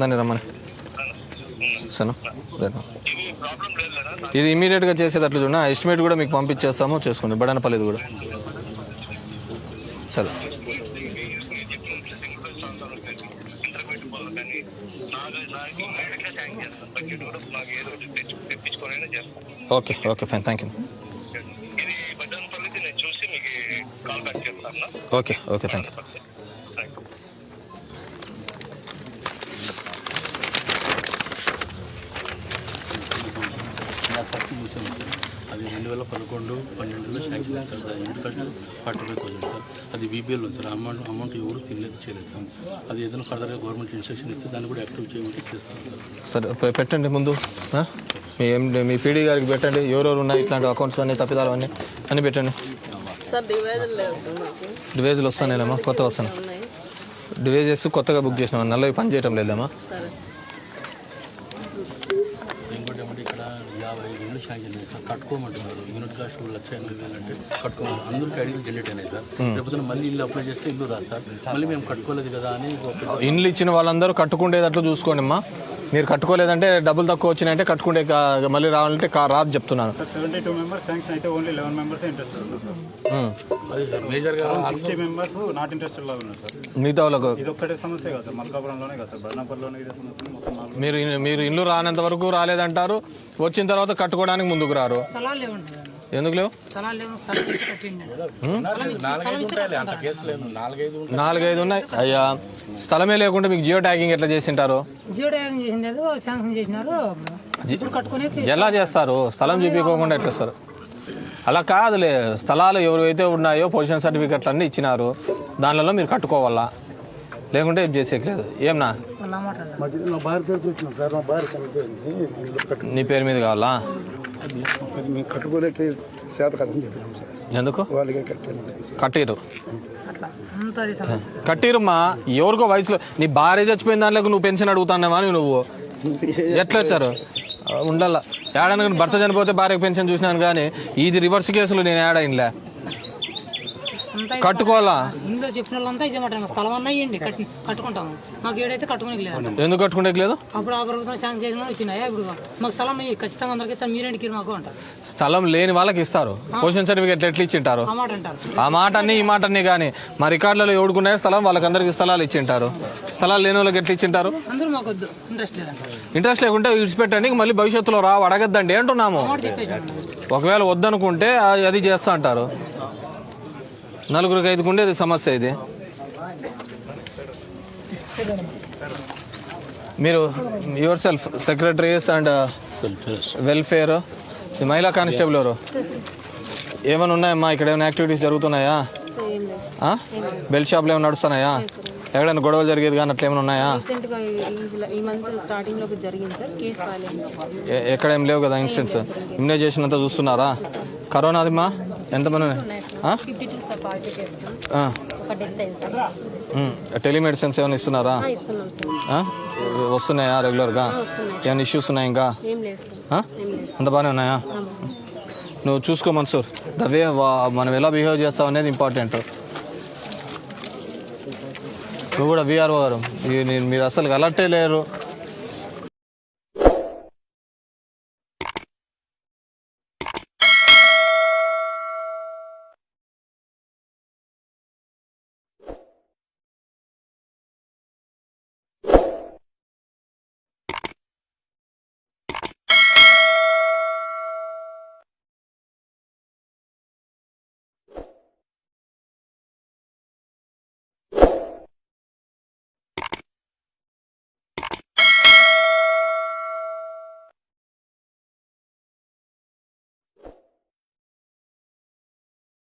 దాన్ని రమ్మని. ఇది రేపు. ఇది ఇమీడియట్గా చేసేటట్లు చూడండి. ఎస్టిమేట్ కూడా మీకు పంపించేస్తాము చేసుకోండి. బడానపల్లిది కూడా. సరే. Okay okay fine. Thank you okay okay thank you ఖర్చు చూసాను సార్. అది రెండు వేల పదకొండు పన్నెండులో శాంక్షన్ సార్ ఎందుకంటే ఫార్టీ ఫైవ్ థౌసండ్ సార్. అది బీబీఎల్ ఉంది సార్. అమౌంట్ అమౌంట్ ఎవరు తినలేదు చేయలేదు సార్. అది ఏదైనా ఫర్దర్గా గవర్నమెంట్ ఇన్స్ట్రక్షన్ ఇస్తే దాన్ని కూడా యాక్టివ్ చేయమంటే చేస్తాం సార్. సరే పెట్టండి ముందు ఆ? మీ పీడీ గారికి పెట్టండి. ఎవరెవరు ఉన్నాయి ఇట్లాంటి అకౌంట్స్ అన్ని తప్పిదాలు అన్నీ అన్నీ పెట్టండి. డివైజులు వస్తానేమో కొత్త వస్తాను డివైజెస్ కొత్తగా బుక్ చేసినామా? నల్లవి పని చేయటం లేదమ్మా? శాంక్షన్ అయ్యాయి సార్ కట్టుకోమంటున్నారు. యూనిట్ కాస్ట్ లక్ష ఎనభై వేలు అంటే కట్టుకోమంటారు అందరికీ ఐడియా జనరేట్ అయినాయి సార్. రేపు మళ్ళీ ఇల్లు అప్లై చేస్తే ఇల్లు రాదు సార్. మళ్ళీ మేము కట్టుకోలేదు కదా అని ఇండ్లు ఇచ్చిన వాళ్ళందరూ కట్టుకుండేటట్లు చూసుకోండి అమ్మా. మీరు కట్టుకోలేదంటే డబ్బులు తక్కువ వచ్చినాయంటే కట్టుకుంటే మళ్ళీ రావాలంటే రాదు చెప్తున్నాను. సెవెంటీ టూ మెంబర్స్ శాంక్షన్ అయితే ఓన్లీ లెవెన్ మెంబర్స్ ఇంట్రెస్ట్ ఉన్నారు సార్. ఉమ్. అదే సార్ మేజర్గా సిక్స్టీ మెంబర్స్ నాట్ ఇంట్రెస్టెడ్ లాగా ఉన్నారు సార్. మిగతా వాళ్ళకు ఇది ఒక్కటే సమస్య కదా సార్ మల్కాపురంలోనే కదా సార్. బర్ణాపూర్లోనే ఇదే సమస్య మొత్తం నాలుగు. మీరు మీరు ఇల్లు రానంత వరకు రాలేదంటారు వచ్చిన తర్వాత కట్టుకోవడానికి ముందుకు రారు. ఎందుకు లేవు? నాలుగైదు ఉంటాయి అంత కేసు లేదు నాలుగైదు ఉంటాయి. నాలుగైదు ఉన్నాయి? అయ్యా స్థలమే లేకుండా మీకు జియో ట్యాగింగ్ ఎట్లా చేసింటారు? ఎలా చేస్తారు? స్థలం చూపించుకోకుండా ఎట్లా వస్తారు అలా కాదులే. స్థలాలు ఎవరైతే ఉన్నాయో పొజిషన్ సర్టిఫికెట్లు అన్నీ ఇచ్చినారు. దానిలో మీరు కట్టుకోవాలా? లేకుంటే ఏం చేసేయట్లేదు. ఏమన్నా నీ పేరు మీద కావాలా? అది మేము కట్టుకోలేక చేత కదని చెప్పినాం సార్. ఎందుకు? వాళ్ళకే కట్టాను సార్ కట్టిరు. అట్లా. అంత అది సమస్య. కట్టిరుమ్మా ఎవరికో వయసులో నీ భార్య చచ్చిపోయిన దాంట్లో నువ్వు పెన్షన్ అడుగుతాన్నావా అని నువ్వు? ఎట్లా వచ్చారు? ఉండాల. ఏడన భర్త చనిపోతే భార్యకు పెన్షన్ చూసినాను కానీ ఇది రివర్స్ కేసులు నేను ఏడా ఇంట్లో అంతా ఇది కట్టుకోవాలా? ఇందులో చెప్పిన వాళ్ళంతా ఇదే మాట స్థలం అన్నా ఇవ్వండి కట్టి కట్టుకుంటాము. మాకు ఏడైతే కట్టుకునే లేదు. ఎందుకు లేదు? అప్పుడు ఆ ప్రభుత్వం శాంక్షన్ చేసిన వాళ్ళు ఇచ్చినాయా ఇప్పుడు మాకు స్థలం. ఖచ్చితంగా అందరికి మాకు అంటారు స్థలం లేని వాళ్ళకి ఇస్తారు. పొజిషన్ సర్టిఫికెట్ ఎట్లా ఇచ్చింటారు? ఆ మాట అంటారు. ఆ మాట అన్ని ఈ మాట అన్ని కానీ మా రికార్డులలో ఎవడుకున్నాయో స్థలం వాళ్ళకందరికి స్థలాలు ఇచ్చింటారు. స్థలాలు లేని వాళ్ళకి ఎట్లా ఇచ్చింటారు? అందరూ మాకు వద్దు. ఇంట్రెస్ట్ లేదంటారు ఇంట్రెస్ట్ లేకుంటే విడిచిపెట్టండి మళ్ళీ భవిష్యత్తులో రావు అడగద్దండి అంటున్నాము. ఒకవేళ వద్దనుకుంటే అది చేస్తా అంటారు. నలుగురికి ఐదుకు ఉండేది సమస్య ఇది. మీరు yourself secretaries and welfare. ఈ మహిళా కానిస్టేబుల్ ఎవరు? ఏమైనా ఉన్నాయమ్మా ఇక్కడ ఏమైనా యాక్టివిటీస్ జరుగుతున్నాయా? ఆ? బెల్ట్ షాప్లు ఏమైనా నడుస్తున్నాయా? ఎక్కడైనా గొడవలు జరిగేది కానీ అట్లా ఏమైనా ఉన్నాయా? ఎక్కడ ఏం లేవు కదా ఇన్సిడెంట్స్ ఇమ్యునైజేషన్ అంతా చూస్తున్నారా? కరోనాదిమ్మా ఎంతమంది? టెలిమెడిసిన్స్ ఏమైనా ఇస్తున్నారా? వస్తున్నాయా రెగ్యులర్గా? ఏమైనా ఇష్యూస్ ఉన్నాయి ఇంకా? అంత బాగానే ఉన్నాయా? నువ్వు చూసుకో మన్సూర్. దవే మనం ఎలా బిహేవ్ చేస్తావు అనేది ఇంపార్టెంట్ నువ్వు కూడా బీఆర్ఓ గారు. మీరు అసలు అలర్టే లేరు.